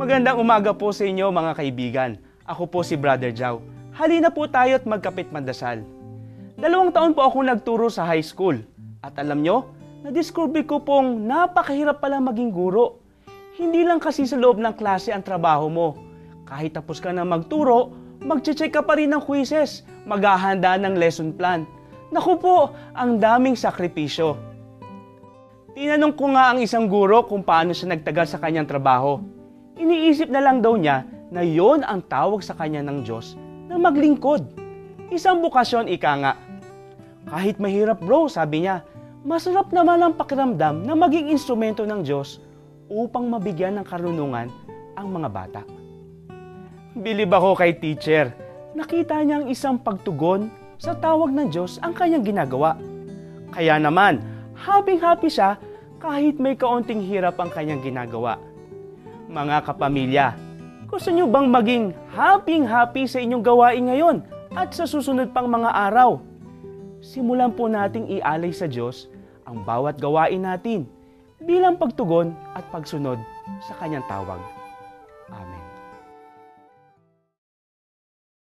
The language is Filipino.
Magandang umaga po sa inyo mga kaibigan. Ako po si Brother Jow. Halina po tayo at magkapit mandasal. Dalawang taon po akong nagturo sa high school. At alam nyo, na-discover ko pong napakahirap pala maging guro. Hindi lang kasi sa loob ng klase ang trabaho mo. Kahit tapos ka na magturo, magche-check ka pa rin ng quizzes, maghahanda ng lesson plan. Naku po, ang daming sakripisyo. Tinanong ko nga ang isang guro kung paano siya nagtagal sa kanyang trabaho. Iniisip na lang daw niya na yon ang tawag sa kanya ng Diyos na maglingkod. Isang bukasyon ika nga. Kahit mahirap bro, sabi niya, masarap naman ang pakiramdam na maging instrumento ng Diyos upang mabigyan ng karunungan ang mga bata. Bilib ako kay teacher. Nakita niya ang isang pagtugon sa tawag ng Diyos ang kanyang ginagawa. Kaya naman, happy-happy siya kahit may kaunting hirap ang kanyang ginagawa. Mga kapamilya, gusto niyo bang maging happy-happy sa inyong gawain ngayon at sa susunod pang mga araw? Simulan po nating ialay sa Diyos ang bawat gawain natin bilang pagtugon at pagsunod sa kanyang tawag.